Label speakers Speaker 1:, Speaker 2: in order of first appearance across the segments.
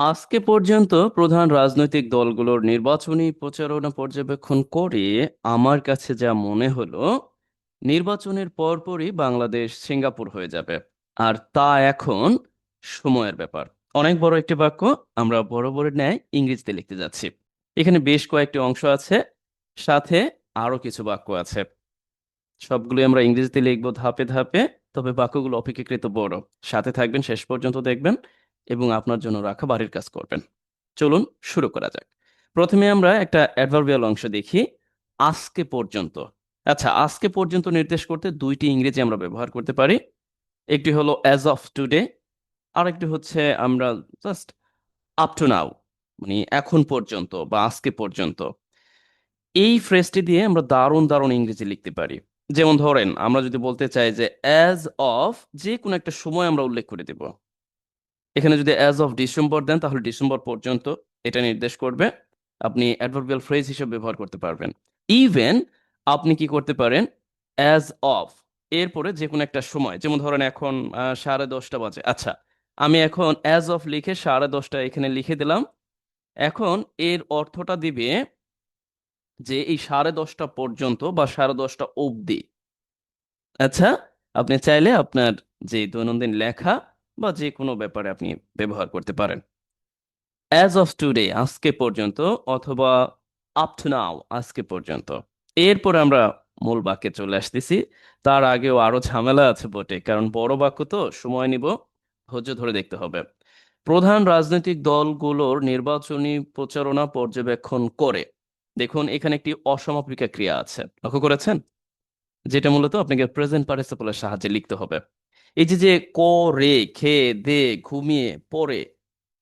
Speaker 1: আজকে পর্যন্ত প্রধান রাজনৈতিক দলগুলোর নির্বাচনী প্রচারণা পর্যবেক্ষণ করে আমার কাছে যা মনে হলো, নির্বাচনের পরপরই বাংলাদেশ সিঙ্গাপুর হয়ে যাবে। আর তা এখন সময়ের ব্যাপার। অনেক বড় একটি বাক্য, আমরা বড় বড় ন্যায় ইংরেজিতে লিখতে যাচ্ছি। এখানে বেশ কয়েকটি অংশ আছে, সাথে আরও কিছু বাক্য আছে। সবগুলো আমরা ইংরেজিতে লিখব ধাপে ধাপে, তবে বাক্যগুলো অপেক্ষাকৃত বড়। সাথে থাকবেন, শেষ পর্যন্ত দেখবেন। এবং আপনার জন্য রাখা বাড়ির কাজ করবেন। চলুন শুরু করা যাক। প্রথমে আমরা একটা অ্যাডভার্বিয়াল অংশ দেখি, আজকে পর্যন্ত। আচ্ছা আজকে পর্যন্ত নির্দেশ করতে দুইটি ইংরেজি আমরা ব্যবহার করতে পারি। একটি হলো অ্যাজ অফ টুডে আর একটি হচ্ছে আমরা জাস্ট আপ টু নাও মানে এখন পর্যন্ত বা আজকে পর্যন্ত। এই ফ্রেজটি দিয়ে আমরা দারুণ দারুণ ইংরেজি লিখতে পারি। যেমন ধরেন, আমরা যদি বলতে চাই যে অ্যাজ অফ যে কোনো একটা সময় আমরা উল্লেখ করে দেব। এখানে যদি অ্যাজ অফ ডিসেম্বর দেন, তাহলে ডিসেম্বর পর্যন্ত এটা নির্দেশ করবে। আপনি অ্যাডভার্বিয়াল ফ্রেজ হিসেবে ব্যবহার করতে পারবেন। ইভেন আপনি কি করতে পারেন? অ্যাজ অফ এরপরে যে কোনো একটা সময়, যেমন ধরেন এখন সাড়ে দশটা বাজে। আচ্ছা আমি এখন অ্যাজ অফ লিখে সাড়ে দশটা এখানে লিখে দিলাম। এখন এর অর্থটা দিবে যে এই সাড়ে দশটা পর্যন্ত বা সাড়ে দশটা অবধি। আচ্ছা আপনি চাইলে আপনার যে দৈনন্দিন লেখা বা যে কোনো ব্যাপারে আপনি ব্যবহার করতে পারেন। অ্যাজ অফ টুডে আজকে পর্যন্ত অথবা আপ টু নাও আজকে পর্যন্ত। এরপর আমরা মূল বাক্যে চলে আসতেছি। তার আগেও আরও ঝামেলা আছে বটে, কারণ বড় বাক্য তো, সময় নিব, ধৈর্য ধরে দেখতে হবে। প্রধান রাজনৈতিক দলগুলোর নির্বাচনী প্রচারণা পর্যবেক্ষণ করে। দেখুন, এখানে একটি অসমাপিকা ক্রিয়া আছে। লক্ষ্য করেছেন? যেটা মূলত আপনাকে প্রেজেন্ট পার্টিসিপলের সাহায্যে লিখতে হবে। এই যে যে, করে খেয়ে দে, ঘুমিয়ে, পড়ে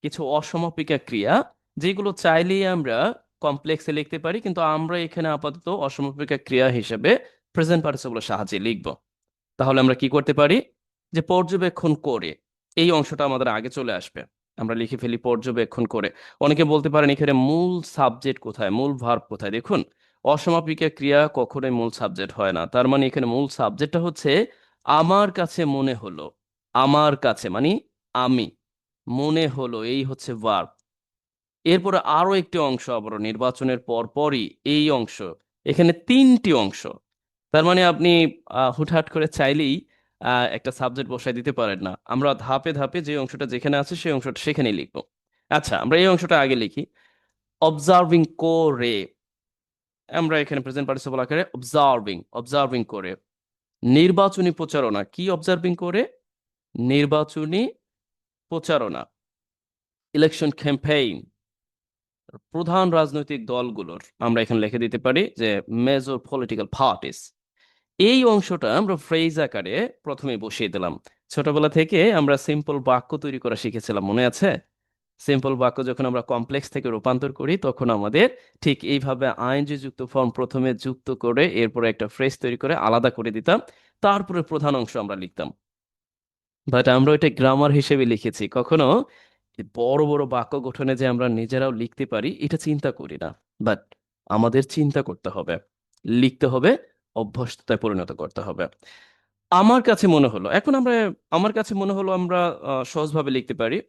Speaker 1: কিছু অসমাপিকা ক্রিয়া, যেগুলো চাইলেই আমরা কমপ্লেক্সে লিখতে পারি, কিন্তু আমরা এখানে আপাতত অসমাপিকা ক্রিয়া হিসেবে প্রেজেন্ট পার্টিসিপলের সাহায্যে লিখব। তাহলে আমরা কি করতে পারি? যে, পর্যবেক্ষণ করে, এই অংশটা আমাদের আগে চলে আসবে। আমরা লিখে ফেলি পর্যবেক্ষণ করে। অনেকে বলতে পারেন এখানে মূল সাবজেক্ট কোথায়? মূল ভার্ব কোথায়? দেখুন, অসমাপিকা ক্রিয়া কখনোই মূল সাবজেক্ট হয় না। তার মানে এখানে মূল সাবজেক্টটা হচ্ছে আমার কাছে মনে হলো, আমার কাছে মানে আমি, মনে হলো, এই হচ্ছে ভার্ব এরপরে আরও একটি অংশ আবার নির্বাচনের পর পরই এই অংশ, এখানে তিনটি অংশ। তার মানে আপনি হুটহাট করে চাইলেই একটা সাবজেক্ট বসাই দিতে পারেন না। আমরা ধাপে ধাপে যে অংশটা যেখানে আছে সেই অংশটা সেখানেই লিখব। আচ্ছা আমরা এই অংশটা আগে লিখি। অবজার্ভিং করে, আমরা এখানে প্রেজেন্ট পার্টিসিপল আকারে অবজার্ভিং অবজার্ভিং করে। নির্বাচনী প্রচারণা, কি অবজার্ভিং করে? নির্বাচনী প্রচারণা ইলেকশন ক্যাম্পেইন প্রধান রাজনৈতিক দলগুলোর, আমরা এখানে লিখে দিতে পারি যে মেজর পলিটিক্যাল পার্টিস এই অংশটা আমরা ফ্রেজ আকারে প্রথমে বসিয়ে দিলাম। ছোটবেলা থেকে আমরা সিম্পল বাক্য তৈরি করা শিখেছিলাম, মনে আছে? সিম্পল বাক্য যখন আমরা কমপ্লেক্স থেকে রূপান্তর করি, তখন আমাদের ঠিক এইভাবে আইনজি যুক্ত ফর্ম প্রথমে যুক্ত করে, এরপরে একটা ফ্রেজ তৈরি করে আলাদা করে দিতাম। তারপরে প্রধান অংশ আমরা লিখতাম। বাট আমরা ওইটা গ্রামার হিসেবে লিখেছি। কখনো বড় বড় বাক্য গঠনে যে আমরা নিজেরাও লিখতে পারি, এটা চিন্তা করি না। বাট আমাদের চিন্তা করতে হবে। লিখতে হবে, অভ্যস্ততায় পরিণত করতে হবে। আমার কাছে মনে হলো, এখন আমরা, আমার কাছে মনে হলো আমরা সহজভাবে লিখতে পারি।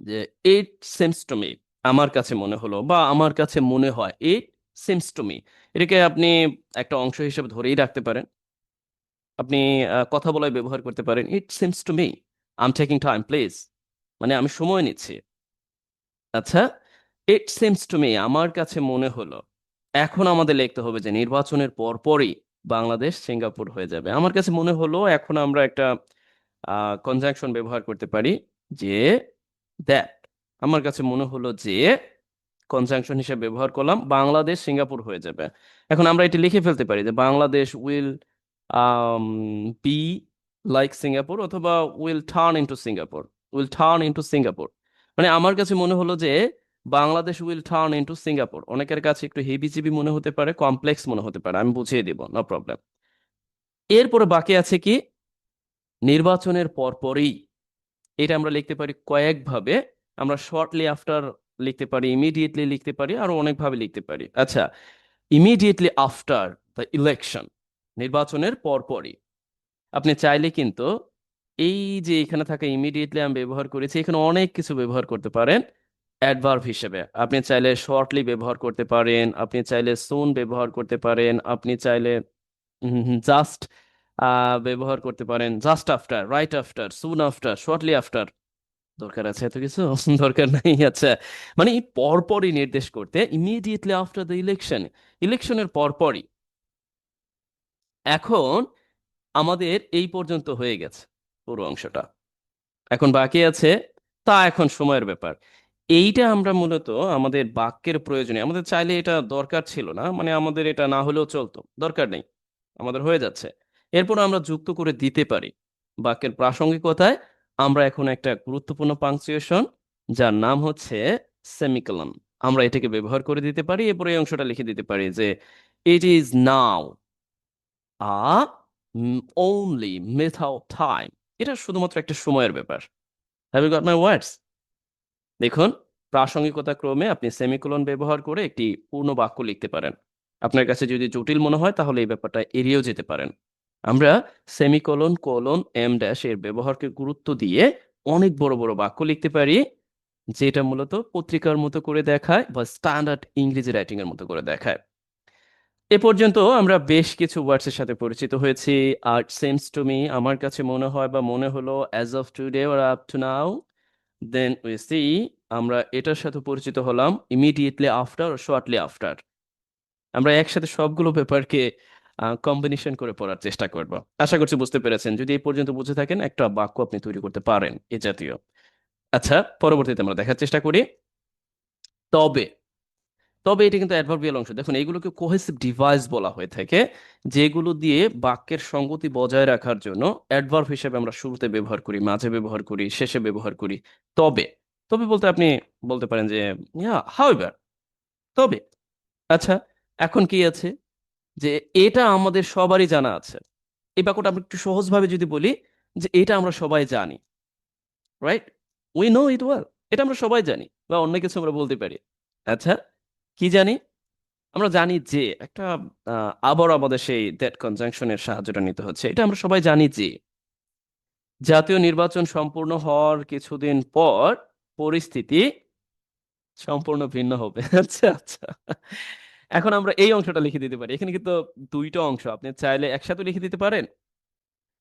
Speaker 1: যে ইট সেমস টু মি আমার কাছে মনে হলো বা আমার কাছে মনে হয় ইট সেমস টু মি এটাকে আপনি একটা অংশ হিসেবে ধরেই রাখতে পারেন। আপনি কথা বলায় ব্যবহার করতে পারেন it seems to me I am taking time please মানে আমি সময় নিচ্ছি। আচ্ছা ইট সিমস টু মি আমার কাছে মনে হলো, এখন আমাদের লিখতে হবে যে নির্বাচনের পরপরই বাংলাদেশ সিঙ্গাপুর হয়ে যাবে। আমার কাছে মনে হলো, এখন আমরা একটা কনজাংশন ব্যবহার করতে পারি যে দ্যাট আমার কাছে মনে হলো যে কনজাংশন হিসেবে ব্যবহার করলাম, বাংলাদেশ, সিঙ্গাপুর হয়ে যাবে। এখন আমরা এটি লিখে ফেলতে পারি যে, Bangladesh will be like Singapore অথবা will turn into Singapore will turn into Singapore. মানে আমার কাছে মনে হলো যে, Bangladesh will turn into Singapore. অনেকের কাছে একটু হেবিজিবি মনে হতে পারে কমপ্লেক্স মনে হতে পারে, আমি বুঝিয়ে দিব নো প্রবলেম এরপরে বাকি আছে কি? নির্বাচনের পরপরই এটা আমরা লিখতে পারি কয়েকভাবে। আমরা শর্টলি আফটার লিখতে পারি ইমিডিয়েটলি লিখতে পারি, আরও অনেকভাবে লিখতে পারি। আচ্ছা ইমিডিয়েটলি আফটার দ্য ইলেকশন নির্বাচনের পরপরই। আপনি চাইলে কিন্তু এই যে এখানে থাকা ইমিডিয়েটলি আমি ব্যবহার করেছি, এখানে অনেক কিছু ব্যবহার করতে পারেন। অ্যাডভার্ব হিসেবে। আপনি চাইলে শর্টলি ব্যবহার করতে পারেন, আপনি চাইলে সুন ব্যবহার করতে পারেন, আপনি চাইলে জাস্ট ব্যবহার করতে পারেন। Just after right after soon after shortly after দরকার আছে এত কিছু? দরকার নাই। আচ্ছা মানে পরপরই নির্দেশ করতে ইমিডিয়েটলি আফটার দ্য ইলেকশন ইলেকশনের পরপরই। এখন আমাদের এই পর্যন্ত হয়ে গেছে পুরো অংশটা। এখন বাকি আছে, তা এখন সময়ের ব্যাপার। এইটা আমরা মূলত আমাদের বাক্যের প্রয়োজনে, আমাদের চাইলে এটা দরকার ছিল না মানে আমাদের এটা না হলেও চলতো, দরকার নেই। আমাদের হয়ে যাচ্ছে। এরপর আমরা যুক্ত করে দিতে পারি। বাক্যের প্রাসঙ্গিকতায় আমরা এখন একটা গুরুত্বপূর্ণ পাংচুয়েশন যার নাম হচ্ছে সেমিকলন আমরা এটাকে ব্যবহার করে দিতে পারি, এরপর এই অংশটা লিখে দিতে পারি যে it is now a only without time এটা শুধুমাত্র একটা সময়ের ব্যাপার। Have you got my words দেখুন, প্রাসঙ্গিকতা ক্রমে আপনি সেমিকোলন ব্যবহার করে একটি পূর্ণ বাক্য লিখতে পারেন। আপনার কাছে যদি জটিল মনে হয়, তাহলে এই ব্যাপারটা এড়িয়েও যেতে পারেন। আমরা সেমিকলন, কলন, এম ড্যাশ এর ব্যবহারকে গুরুত্ব দিয়ে অনেক বড় বড় বাক্য লিখতে পারি, যেটা মূলত পত্রিকার মতো করে দেখায় বা স্ট্যান্ডার্ড ইংরেজি রাইটিং এর মতো করে দেখায়। এ পর্যন্ত আমরা বেশ কিছু ওয়ার্ডস এর সাথে পরিচিত হয়েছি। আর সেমস টু মি, আমার কাছে মনে হয় বা মনে হলো, as of today or up to now, then we see, আমরা এটার সাথে পরিচিত হলাম ইমিডিয়েটলি আফটার ও শর্টলি আফটার। আমরা একসাথে সবগুলো ব্যাপারকে কম্বিনেশন করে পড়ার চেষ্টা করব। আশা করছি বুঝতে পেরেছেন। যদি এই পর্যন্ত বুঝে থাকেন, একটা বাক্য আপনি তৈরি করতে পারেন এ জাতীয়। আচ্ছা পরবর্তীতে আমরা দেখার চেষ্টা করি। তবে তবে এটা কিন্তু অ্যাডভার্বিয়াল অংশ। দেখুন, এইগুলোকে কোহেসিভ ডিভাইস বলা হয়ে থাকে, যেগুলো দিয়ে বাক্যের সঙ্গতি বজায় রাখার জন্য অ্যাডভার্ব হিসেবে আমরা শুরুতে ব্যবহার করি, মাঝে ব্যবহার করি, শেষে ব্যবহার করি। তবে তবে বলতে আপনি বলতে পারেন যে হাউএভার তবে আচ্ছা এখন কি আছে? যে এটা আমাদের সবারই জানা আছে। এই বাক্যটা আমরা একটু সহজভাবে যদি বলি যে এটা আমরা সবাই জানি right we know it well এটা আমরা সবাই জানি বা অন্য কিছু আমরা বলতে পারি। আচ্ছা কি জানি? আমরা জানি যে একটা আবার আমাদের সেই দ্যাট কনজাংশনের সাহায্যটা নিতে হচ্ছে। এটা আমরা সবাই জানি যে জাতীয় নির্বাচন সম্পূর্ণ হওয়ার কিছুদিন পর পরিস্থিতি সম্পূর্ণ ভিন্ন হবে। আচ্ছা আচ্ছা। এখন আমরা এই অংশটা লিখে দিতে পারি। এখানে কিন্তু দুইটা অংশ, আপনি চাইলে একসাথে লিখে দিতে পারেন।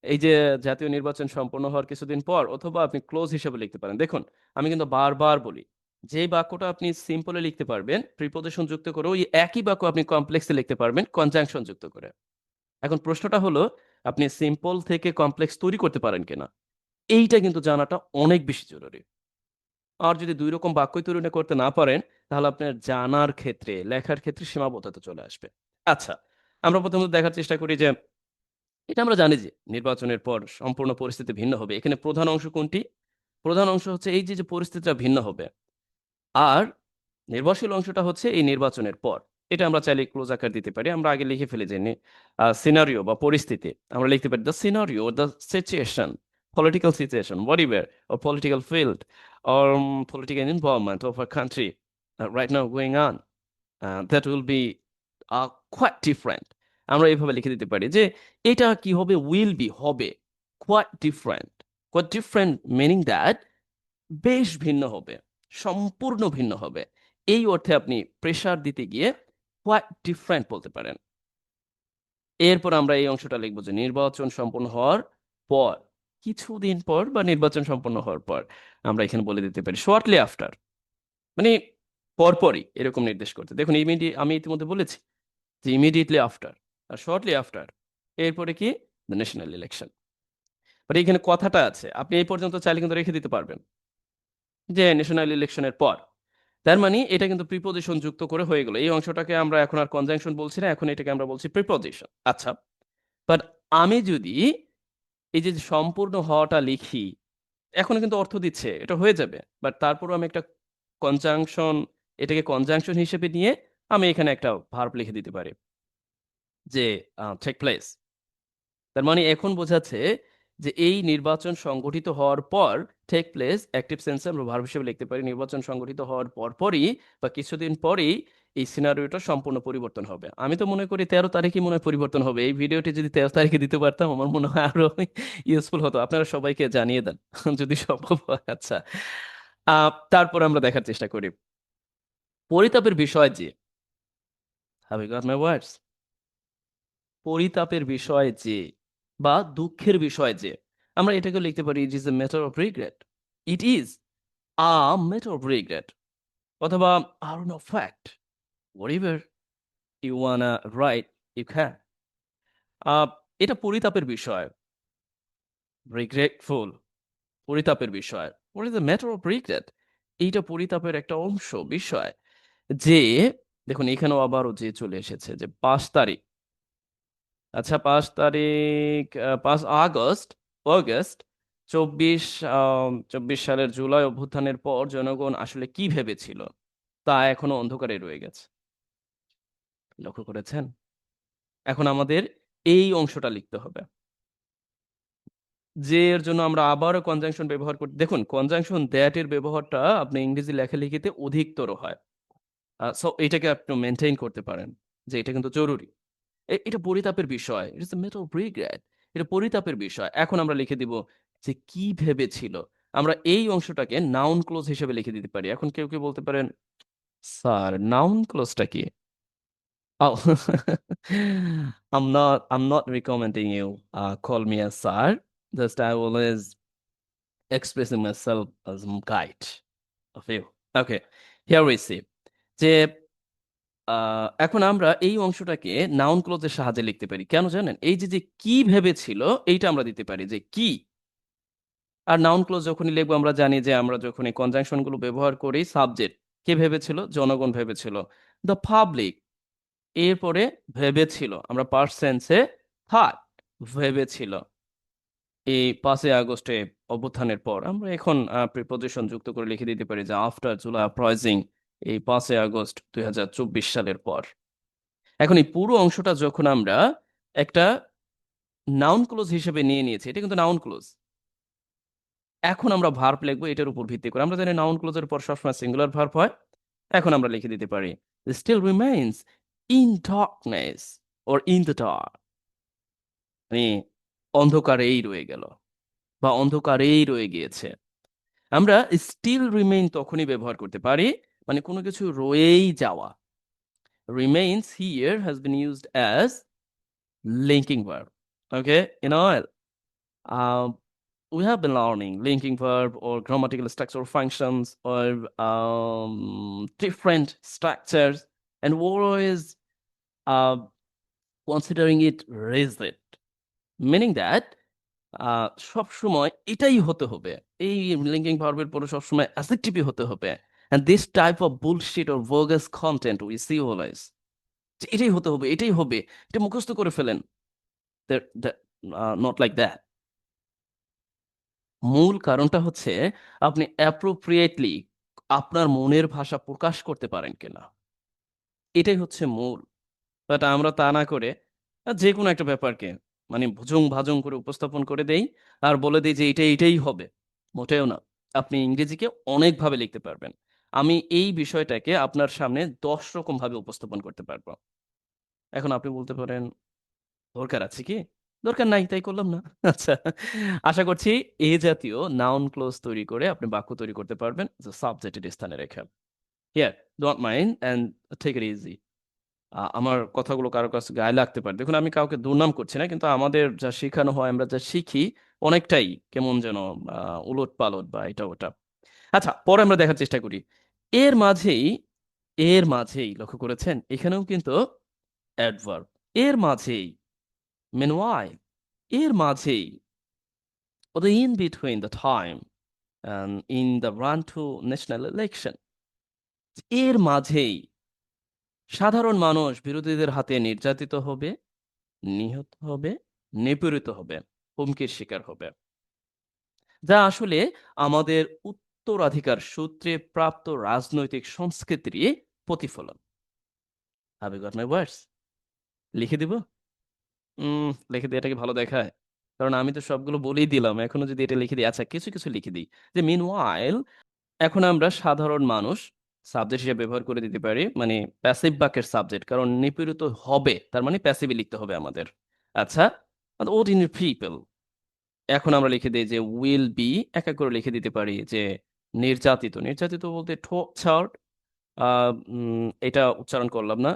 Speaker 1: এই যে জাতীয় নির্বাচন সম্পন্ন হওয়ার কিছুদিন পর অথবা আপনি ক্লোজ হিসেবে লিখতে পারেন। দেখুন, আমি কিন্তু বারবার বলি যে বাক্যটা আপনি সিম্পলে লিখতে পারবেন প্রিপোজিশন যুক্ত করে ওই একই বাক্য আপনি কমপ্লেক্সে লিখতে পারবেন কনজাংশন যুক্ত করে। এখন প্রশ্নটা হলো, আপনি সিম্পল থেকে কমপ্লেক্স তৈরি করতে পারেন কিনা? এইটা কিন্তু জানাটা অনেক বেশি জরুরি। আর যদি দুই রকম বাক্যই তৈরি করতে না পারেন তাহলে আপনার জানার ক্ষেত্রে লেখার ক্ষেত্রে সীমাবদ্ধতা চলে আসবে। আচ্ছা আমরা প্রথমত দেখার চেষ্টা করি যে এটা আমরা জানি যে নির্বাচনের পর সম্পূর্ণ পরিস্থিতি ভিন্ন হবে। এখানে প্রধান অংশ কোনটি? প্রধান অংশ হচ্ছে এই যে যে পরিস্থিতিটা ভিন্ন হবে। আর নির্ভরশীল অংশটা হচ্ছে এই নির্বাচনের পর। এটা আমরা চাইলে ক্লোজ আকার দিতে পারি। আমরা আগে লিখে ফেলি যে সিনারিও বা পরিস্থিতি। আমরা লিখতে পারি the scenario the situation political situation whatever or political field or um, political involvement of a country. Right now going on uh, that will be uh, quite different. আমরা এইভাবে লিখে দিতে পারি যে এটা কি হবে উইল বি হবে quite different quite different meaning that বেশ ভিন্ন হবে সম্পূর্ণ ভিন্ন হবে। এই অর্থে আপনি প্রেসার দিতে গিয়ে কোয়াট ডিফারেন্ট বলতে পারেন। এরপর আমরা এই অংশটা লিখব যে নির্বাচন সম্পন্ন হওয়ার পর কিছুদিন পর বা নির্বাচন সম্পন্ন হওয়ার পর আমরা এখানে বলে দিতে পারি শর্টলি আফটার মানে পরপরই এরকম নির্দেশ করতে। দেখুন ইমিডিয়েট আমি ইতিমধ্যে বলেছি যে ইমিডিয়েটলি আফটার আর শর্টলি আফটার এরপরে কি? দ্য ন্যাশনাল ইলেকশন বাট এখানে কথাটা আছে। আপনি এই পর্যন্ত চাইলে কিন্তু রেখে দিতে পারবেন যে ন্যাশনাল ইলেকশনের পর। তার মানে এটা কিন্তু প্রিপোজিশন যুক্ত করে হয়ে গেল। এই অংশটাকে আমরা এখন আর কনজাংশন বলছি না, এখন এটাকে আমরা বলছি প্রিপোজিশন আচ্ছা বাট আমি যদি এই যে সম্পূর্ণ হওয়াটা লিখি, এখন কিন্তু অর্থ দিচ্ছে, এটা হয়ে যাবে। বাট তারপরও আমি একটা কনজাংশন এটাকে কনজাংশন হিসেবে নিয়ে আমি এখানে একটা ভার্ব লিখে দিতে পারি। যে টেক প্লেস তার মানে এখন বোঝাচ্ছে যে, এই নির্বাচন সংগঠিত হওয়ার পর টেক প্লেস অ্যাক্টিভ সেন্সে আমরা ভার্ব হিসেবে লিখতে পারি। নির্বাচন সংগঠিত হওয়ার পরপরই বা কিছুদিন পরেই এই সিনারিওটা সম্পূর্ণ পরিবর্তন হবে। আমি তো মনে করি তেরো তারিখে মনে হয় পরিবর্তন হবে। এই ভিডিওটি যদি তেরো তারিখে দিতে পারতাম আমার মনে হয় আরও ইউজফুল হতো। আপনারা সবাইকে জানিয়ে দেন। যদি সম্ভব হয় আচ্ছা। তারপর আমরা দেখার চেষ্টা করি। পরিতাপের বিষয় যে ইউ গট মাই পরিতাপের বিষয় যে বা দুঃখের বিষয় যে আমরা এটাকে লিখতে পারি it is a matter of regret it is a matter of regret অথবা আর no fact whatever wanna write you can. আহ, এটা পরিতাপের বিষয়. রিগ্রেটফুল পরিতাপের বিষয়. What is the matter of regret? এইটা পরিতাপের একটা অংশ বিষয়. যে, দেখুন, এখানেও আবারও যে চলে এসেছে যে পাঁচ তারিখ। আচ্ছা পাঁচ তারিখ পাঁচ আগস্ট অগস্ট চব্বিশ চব্বিশ সালের জুলাই অভ্যুত্থানের পর জনগণ আসলে কি ভেবেছিল? তা এখনও অন্ধকারে রয়ে গেছে। লক্ষ্য করেছেন? এখন আমাদের এই অংশটা লিখতে হবে। যে এর জন্য আমরা আবারও কনজাংশন ব্যবহার করি দেখুন কনজাংশন দ্যাট এর ব্যবহারটা আপনি ইংরেজি লেখালেখিতে অধিকতর হয়। সো এটাকে আপনি মেনটেন করতে পারেন যে এটা কিন্তু জরুরি। এটা পরিতাপের বিষয়। It's a matter of regret এটা পরিতাপের বিষয়। এখন আমরা লিখে দিব যে কি ভেবেছিল। আমরা এই অংশটাকে নাউন ক্লোজ হিসেবে লিখে দিতে পারি। এখন কেউ কেউ বলতে পারেন স্যার নাউন ক্লোজটা কি? Oh, I'm not. I'm not recommending you uh, call me a sir. Just I always expressing myself as a guide of we see. যে এখন আমরা এই অংশটাকে নাউন ক্লোজের সাহায্যে লিখতে পারি। কেন জানেন? এই যে যে, কি ভেবেছিল, এইটা আমরা দিতে পারি যে, কি? আর নাউন ক্লোজ যখনই লিখব, আমরা জানি যে, আমরা যখন এই কনজাংশনগুলো ব্যবহার করি সাবজেক্ট কে ভেবেছিল? জনগণ ভেবেছিল। দ্য পাবলিক এরপরে ভেবেছিল। আমরা পাস্ট সেন্সে থার্ড ভেবেছিল। এই পাঁচই আগস্টে অভ্যুত্থানের পর। আমরা এখন প্রিপোজিশন যুক্ত করে লিখে দিতে পারি যে আফটার জুলাই আপরাইজিং এই পাঁচই আগস্ট দুই হাজার চব্বিশ সালের পর। এখন এই পুরো অংশটা যখন আমরা একটা নাউন ক্লোজ হিসেবে নিয়ে নিয়েছি, এটা কিন্তু নাউন ক্লোজ এখন আমরা ভার্ব লিখব, এটার উপর ভিত্তি করে। আমরা জানি নাউন ক্লোজের পর সবসময় সিঙ্গুলার ভার্ব হয়। এখন আমরা লিখে দিতে পারি still remains in darkness or in the dark মানে অন্ধকারেই রয়ে গেল বা অন্ধকারেই রয়ে গিয়েছে। আমরা স্টিল রিমেইন তখনই ব্যবহার করতে পারি মানে কোনো কিছু রয়েই যাওয়া remains here has been used as linking verb okay in all um, we have been learning linking verb or grammatical structure functions or um, different structures and we're always uh, considering it rigid meaning that সব সময় এটাই হতে হবে এই linking ভার্বের পরে সব সময় অ্যাসেক্টিভই হতে হবে and this type of bullshit or bogus content we see always, যে এটাই হতে হবে, এটাই হবে, এটা মুখস্থ করে ফেলেন। নট লাইক দ্যাট মূল কারণটা হচ্ছে আপনি অ্যাপ্রোপ্রিয়েটলি আপনার মনের ভাষা প্রকাশ করতে পারেন কিনা। এটাই হচ্ছে মূল। বাট আমরা তা না করে যে কোনো একটা ব্যাপারকে মানে ভুজং ভাজং করে উপস্থাপন করে দেই আর বলে দিই যে এটা এটাই হবে। মোটেও না। আপনি ইংরেজিকে অনেকভাবে লিখতে পারবেন। আমি এই বিষয়টাকে আপনার সামনে দশ রকম ভাবে উপস্থাপন করতে পারব। এখন আপনি বলতে পারেন, দরকার আছে কি? দরকার নাই, তাই করলাম না। আচ্ছা আশা করছি এ জাতীয় নাউন ক্লোজ তৈরি করে আপনি বাক্য তৈরি করতে পারবেন। সাবজেক্টের স্থানে রেখে। Here don't mind and take it easy আমার কথাগুলো কারও কাছে গায়ে লাগতে পারে। দেখুন, আমি কাউকে দুর্নাম করছি না, কিন্তু আমাদের যা শেখানো হয়, আমরা যা শিখি, অনেকটাই কেমন যেন উলট পালট বা এটা ওটা। আচ্ছা পরে আমরা দেখার চেষ্টা করি। এর মাঝেই এর মাঝেই, লক্ষ্য করেছেন? এখানেও কিন্তু অ্যাডভার্ব এর মাঝেই, meanwhile, এর মাঝেই, or the in between the in the run to national election. এর মাঝেই, সাধারণ মানুষ বিরোধীদের হাতে নির্যাতিত হবে, নিহত হবে, নিপীড়িত হবে, হুমকির শিকার হবে। যা আসলে আমাদের উত্তরাধিকার সূত্রে প্রাপ্ত রাজনৈতিক সংস্কৃতির প্রতিফলন হাবি গট মাই ওয়ার্ডস লিখে দিব লিখে দিয়ে এটাকে ভালো দেখায় কারণ আমি তো সবগুলো বলেই দিলাম। এখনও যদি এটা লিখে দিই আচ্ছা কিছু, কিছু লিখে দিই। যে meanwhile এখন আমরা সাধারণ মানুষ সাবজেক্ট হিসেবে ব্যবহার করে দিতে পারি। মানে প্যাসিভ বাক্যের সাবজেক্ট। কারণ নিপীড়িত হবে। তার মানে প্যাসিভই লিখতে হবে আমাদের। আচ্ছা? ordinary people এখন আমরা লিখে দিই যে উইল বি এক করে লিখে দিতে পারি যে নির্যাতিত। নির্যাতিত বলতে আ উম এটা উচ্চারণ করলাম না।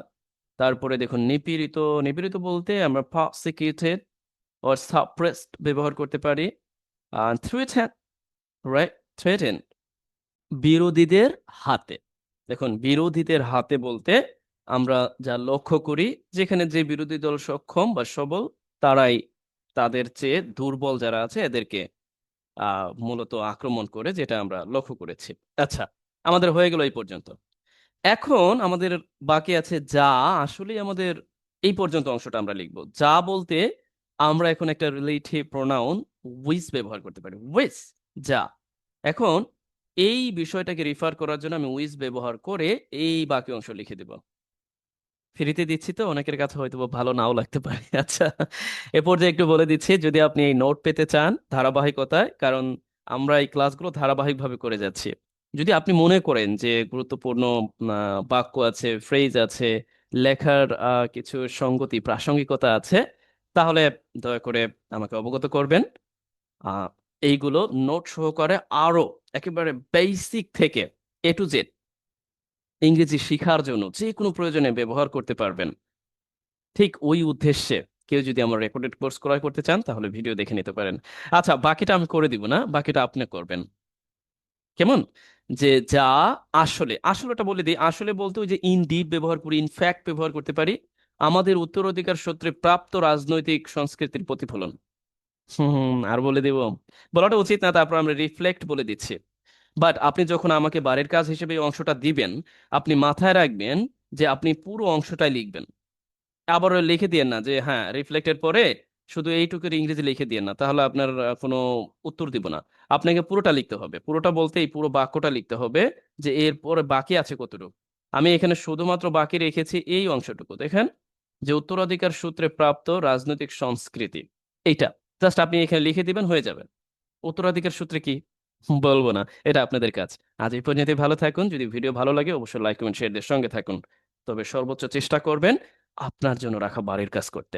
Speaker 1: তারপরে দেখুন নিপীড়িত, নিপীড়িত বলতে আমরা persecuted or suppressed ব্যবহার করতে পারি। threaten right? threaten বিরোধীদের হাতে। দেখুন বিরোধীদের হাতে বলতে আমরা যা লক্ষ্য করি যেখানে যে বিরোধী দল সক্ষম বা সবল তারাই তাদের চেয়ে দুর্বল যারা আছে এদেরকে মূলত আক্রমণ করে যেটা আমরা লক্ষ্য করেছি। আচ্ছা, আমাদের হয়ে গেল এই পর্যন্ত। এখন আমাদের বাকি আছে যা আসলেই আমাদের এই পর্যন্ত অংশটা আমরা লিখব। যা বলতে আমরা এখন একটা রিলেটিভ প্রোনাউন which ব্যবহার করতে পারি। which যা। এখন এই বিষয়টাকে রেফার করার জন্য আমি which ব্যবহার করে এই বাকি অংশ লিখে দিব। ফ্রিতে দিচ্ছি তো অনেকের কাছে হয়তো ভালো নাও লাগতে পারে। আচ্ছা, এ পর্যায়ে একটু বলে দিচ্ছি যদি আপনি এই নোট পেতে চান ধারাবাহিকতায় কারণ আমরা এই ক্লাসগুলো ধারাবাহিকভাবে করে যাচ্ছি। যদি আপনি মনে করেন যে গুরুত্বপূর্ণ বাক্য আছে, ফ্রেজ আছে, লেখার কিছু সঙ্গতি, প্রাসঙ্গিকতা আছে তাহলে দয়া করে আমাকে অবগত করবেন। এইগুলো নোট সহকারে আরও একেবারে বেসিক থেকে এ টু Z ইংরেজি শিখার জন্য যেকোনো প্রয়োজনে ব্যবহার করতে পারবেন। ঠিক ওই উদ্দেশ্যে কেউ যদি আমার রেকর্ডেড কোর্স ক্রয় করতে চান তাহলে ভিডিও দেখে নিতে পারেন। আচ্ছা বাকিটা আমি করে দিব না। বাকিটা আপনি করবেন। কেমন? যে যা আসলে, আসলেটা বলে দিই আসলে বলতে ওই যে ইন ডিপ ব্যবহার করি, fact ব্যবহার করতে পারি। আমাদের উত্তরাধিকার সূত্রে প্রাপ্ত রাজনৈতিক সংস্কৃতির প্রতিফলন। হুম, আর বলে দিব? বলাটা উচিত না তারপর আমরা রিফ্লেক্ট বলে দিচ্ছি। বাট আপনি যখন আমাকে বাড়ির কাজ হিসেবে এই অংশটা দিবেন, আপনি মাথায় রাখবেন যে আপনি পুরো অংশটাই লিখবেন। আবারও লিখে দিয়েন না যে হ্যাঁ, রিফ্লেক্টের পরে শুধু এইটুকুর ইংরেজি লিখে দিয়েন না। তাহলে আপনার কোনো উত্তর দিব না। আপনাকে পুরোটা লিখতে হবে। পুরোটা বলতে এই পুরো বাক্যটা লিখতে হবে যে এরপরে বাকি আছে কতটুকু আমি এখানে শুধুমাত্র বাকি রেখেছি এই অংশটুকু। দেখেন? যে উত্তরাধিকার সূত্রে প্রাপ্ত রাজনৈতিক সংস্কৃতি। এইটা। জাস্ট আপনি এখানে লিখে দিবেন হয়ে যাবে। উত্তরাধিকার সূত্রে কি? বলব না। এটা আপনাদের কাজ। আজ এই পর্যন্তই ভালো থাকুন। যদি ভিডিও ভালো লাগে অবশ্যই লাইক, কমেন্ট, শেয়ার দিয়ে সঙ্গে থাকুন। তবে সর্বোচ্চ চেষ্টা করবেন আপনার জন্য রাখা বাড়ির কাজ করতে।